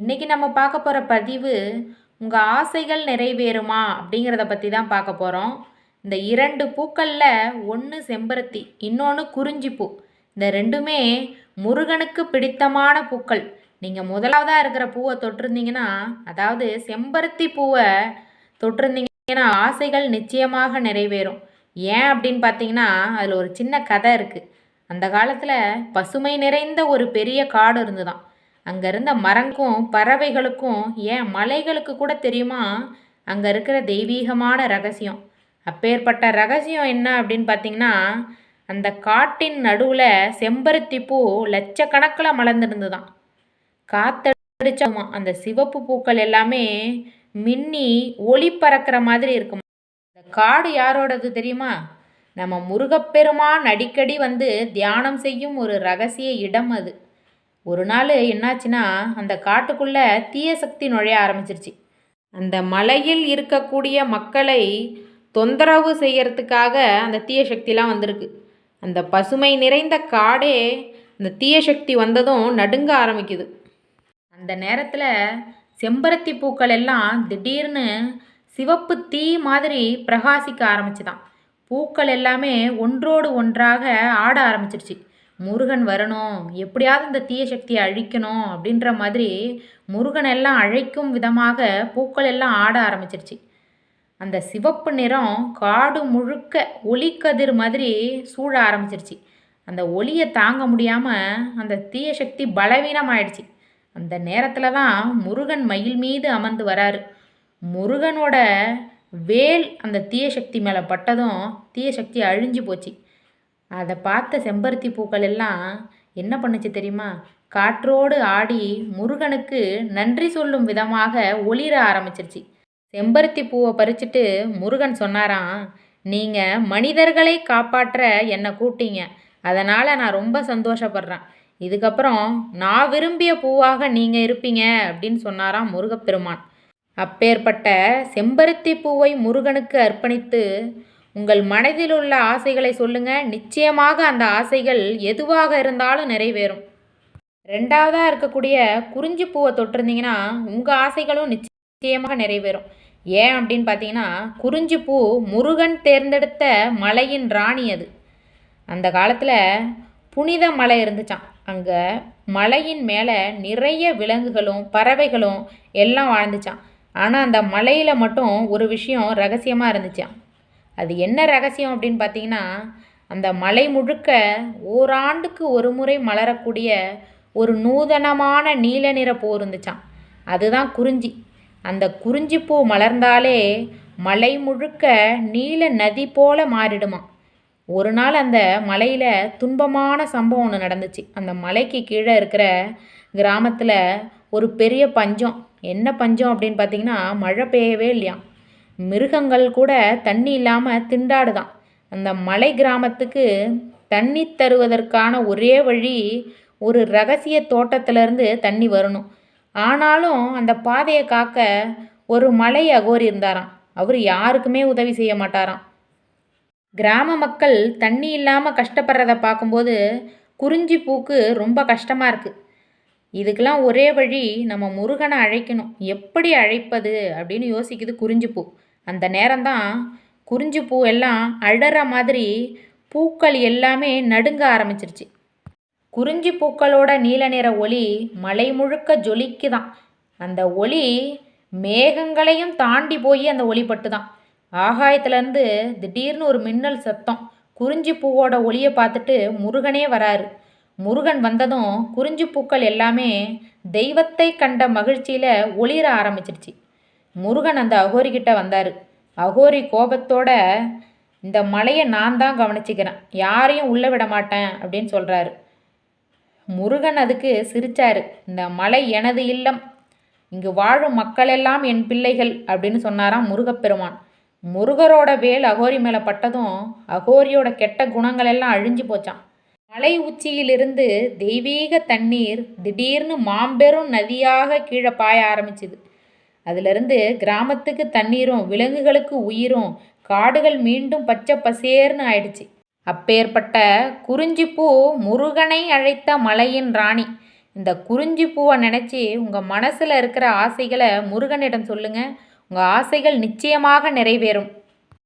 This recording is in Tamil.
இன்னைக்கு நம்ம பார்க்க போகிற பதிவு உங்கள் ஆசைகள் நிறைவேறுமா? அப்படிங்கிறத பற்றி தான் பார்க்க போகிறோம் இந்த இரண்டு பூக்களில் ஒன்று செம்பருத்தி இன்னொன்று குறிஞ்சிப்பூ. இந்த ரெண்டுமே முருகனுக்கு பிடித்தமான பூக்கள். நீங்கள் முதலாவதாக இருக்கிற பூவை தொட்டிருந்தீங்கன்னா அதாவது செம்பருத்தி பூவை தொட்டிருந்தீங்கன்னா ஆசைகள் நிச்சயமாக நிறைவேறும். ஏன் அப்படின்னு பார்த்தீங்கன்னா அதில் ஒரு சின்ன கதை இருக்குது அந்த காலத்தில் பசுமை நிறைந்த ஒரு பெரிய காடு இருந்துதான். அங்கே இருந்த மரங்கும் பறவைகளுக்கும் ஏன் மலைகளுக்கு கூட தெரியுமா? அங்கே இருக்கிற தெய்வீகமான ரகசியம். அப்பேற்பட்ட ரகசியம் என்ன அப்படின்னு பார்த்தீங்கன்னா அந்த காட்டின் நடுவில் செம்பருத்தி பூ லட்சக்கணக்கில் மலர்ந்துருந்துதான். காத்தடிச்சோமா அந்த சிவப்பு பூக்கள் எல்லாமே மின்னி ஒளி பறக்கிற மாதிரி இருக்குமா? அந்த காடு யாரோடது தெரியுமா? நம்ம முருகப்பெருமான் அடிக்கடி வந்து தியானம் செய்யும் ஒரு ரகசிய இடம் அது. ஒரு நாள் என்னாச்சுன்னா அந்த காட்டுக்குள்ளே தீய சக்தி நுழைய ஆரம்பிச்சிருச்சு. அந்த மலையில் இருக்கக்கூடிய மக்களை தொந்தரவு செய்யறதுக்காக அந்த தீய சக்திலாம் வந்திருக்கு. அந்த பசுமை நிறைந்த காடே அந்த தீய சக்தி வந்ததும் நடுங்க ஆரம்பிக்குது. அந்த நேரத்தில் செம்பருத்தி பூக்கள் எல்லாம் திடீர்னு சிவப்பு தீ மாதிரி பிரகாசிக்க ஆரம்பிச்சுதான். பூக்கள் எல்லாமே ஒன்றோடு ஒன்றாக ஆட ஆரம்பிச்சிருச்சு. முருகன் வரணும் எப்படியாவது இந்த தீய சக்தியை அழிக்கணும் அப்படின்ற மாதிரி முருகன் எல்லாம் அழைக்கும் விதமாக பூக்கள் எல்லாம் ஆட ஆரம்பிச்சிருச்சு. அந்த சிவப்பு நிறம் காடு முழுக்க ஒளிக்கதிர் மாதிரி சூழ ஆரம்பிச்சிருச்சு. அந்த ஒளியை தாங்க முடியாமல் அந்த தீய சக்தி பலவீனமாயிடுச்சு. அந்த நேரத்தில் தான் முருகன் மயில் மீது அமர்ந்து வராரு. முருகனோட வேல் அந்த தீய சக்தி மேலே பட்டதும் தீய சக்தி அழிஞ்சு போச்சு. அதை பார்த்த செம்பருத்தி பூக்கள் எல்லாம் என்ன பண்ணுச்சு தெரியுமா? காற்றோடு ஆடி முருகனுக்கு நன்றி சொல்லும் விதமாக ஒளிர ஆரம்பிச்சிருச்சு. செம்பருத்தி பூவை பறிச்சுட்டு முருகன் சொன்னாராம் நீங்கள் மனிதர்களை காப்பாற்ற என்னை கூப்பிட்டீங்க. அதனால் நான் ரொம்ப சந்தோஷப்படுறேன். இதுக்கப்புறம் நான் விரும்பிய பூவாக நீங்கள் இருப்பீங்க அப்படின்னு சொன்னாராம் முருகப்பெருமான். அப்பேற்பட்ட செம்பருத்தி பூவை முருகனுக்கு அர்ப்பணித்து உங்கள் மனதில் உள்ள ஆசைகளை சொல்லுங்க. நிச்சயமாக அந்த ஆசைகள் எதுவாக இருந்தாலும் நிறைவேறும். ரெண்டாவதாக இருக்கக்கூடிய குறிஞ்சி பூவை தொட்டிருந்தீங்கன்னா உங்கள் ஆசைகளும் நிச்சயமாக நிறைவேறும். ஏன் அப்படின்னு பார்த்தீங்கன்னா குறிஞ்சி பூ முருகன் தேர்ந்தெடுத்த மலையின் ராணி அது. அந்த காலத்தில் புனித மலை இருந்துச்சான் அங்கே மலையின் மேலே நிறைய விலங்குகளும் பறவைகளும் எல்லாம் வாழ்ந்துச்சான் ஆனால் அந்த மலையில் மட்டும் ஒரு விஷயம் ரகசியமாக இருந்துச்சான் அது என்ன ரகசியம் அப்படின்னு பார்த்தீங்கன்னா அந்த மலை முழுக்க ஓராண்டுக்கு ஒரு முறை மலரக்கூடிய ஒரு நூதனமான நீல நிற பூ இருந்துச்சான் அதுதான் குறிஞ்சி. அந்த குறிஞ்சி பூ மலர்ந்தாலே மலை முழுக்க நீல நதி போல மாறிடுமா ஒரு நாள் அந்த மலையில் துன்பமான சம்பவம் ஒன்று நடந்துச்சு. அந்த மலைக்கு கீழே இருக்கிற கிராமத்தில் ஒரு பெரிய பஞ்சம். என்ன பஞ்சம் அப்படின்னு பார்த்தீங்கன்னா மழை பெய்யவே இல்லையாம். மிருகங்கள் கூட தண்ணி இல்லாமல் திண்டாடுதான். அந்த மலை கிராமத்துக்கு தண்ணி தருவதற்கான ஒரே வழி ஒரு ரகசிய தோட்டத்திலேருந்து தண்ணி வரணும். ஆனாலும் அந்த பாதையை காக்க ஒரு மலை அகோரி இருந்தாராம். அவர் யாருக்குமே உதவி செய்ய மாட்டாராம். கிராம மக்கள் தண்ணி இல்லாமல் கஷ்டப்படுறத பார்க்கும்போது குறிஞ்சி பூக்கு ரொம்ப கஷ்டமாக இருக்குது இதுக்கெல்லாம் ஒரே வழி நம்ம முருகனை அழைக்கணும். எப்படி அழைப்பது அப்படின்னு யோசிக்குது குறிஞ்சிப்பூ அந்த நேரம்தான் குறிஞ்சி பூ எல்லாம் அழற மாதிரி பூக்கள் எல்லாமே நடுங்க ஆரம்பிச்சிருச்சு. குறிஞ்சி பூக்களோட நீல நிற ஒளி மலை முழுக்க ஜொலிக்குதான். அந்த ஒளி மேகங்களையும் தாண்டி போய் அந்த ஒளி பட்டுதான் ஆகாயத்துலேருந்து திடீர்னு ஒரு மின்னல் சத்தம் குறிஞ்சி பூவோட ஒளியை பார்த்துட்டு முருகனே வராரு. முருகன் வந்ததும் குறிஞ்சி பூக்கள் எல்லாமே தெய்வத்தை கண்ட மகிழ்ச்சியில் ஒளிர ஆரம்பிச்சிருச்சு. முருகன் அந்த அகோரிக்கிட்ட வந்தார். அகோரி கோபத்தோட இந்த மலையை நான் தான் கவனிச்சுக்கிறேன். யாரையும் உள்ளே விட மாட்டேன் அப்படின்னு சொல்கிறாரு முருகன் அதுக்கு சிரித்தார் இந்த மலை எனது இல்லம். இங்கு வாழும் மக்களெல்லாம் என் பிள்ளைகள் அப்படின்னு சொன்னாராம் முருகப்பெருமான். முருகரோட வேல் அகோரி மேலே பட்டதும் அகோரியோட கெட்ட குணங்கள் எல்லாம் அழிஞ்சு போச்சான் மலை உச்சியிலிருந்து தெய்வீக தண்ணீர் திடீர்னு மாம்பெரும் நதியாக கீழே பாய ஆரம்பிச்சுது. அதிலிருந்து கிராமத்துக்கு தண்ணீரும் விலங்குகளுக்கு உயிரும் காடுகள் மீண்டும் பச்சை பசேர்னு ஆயிடுச்சு. அப்பேற்பட்ட குறிஞ்சிப்பூ முருகனை அழைத்த மலையின் ராணி. இந்த குறிஞ்சிப்பூவை நினச்சி உங்கள் மனசில் இருக்கிற ஆசைகளை முருகனிடம் சொல்லுங்கள் உங்கள் ஆசைகள் நிச்சயமாக நிறைவேறும்.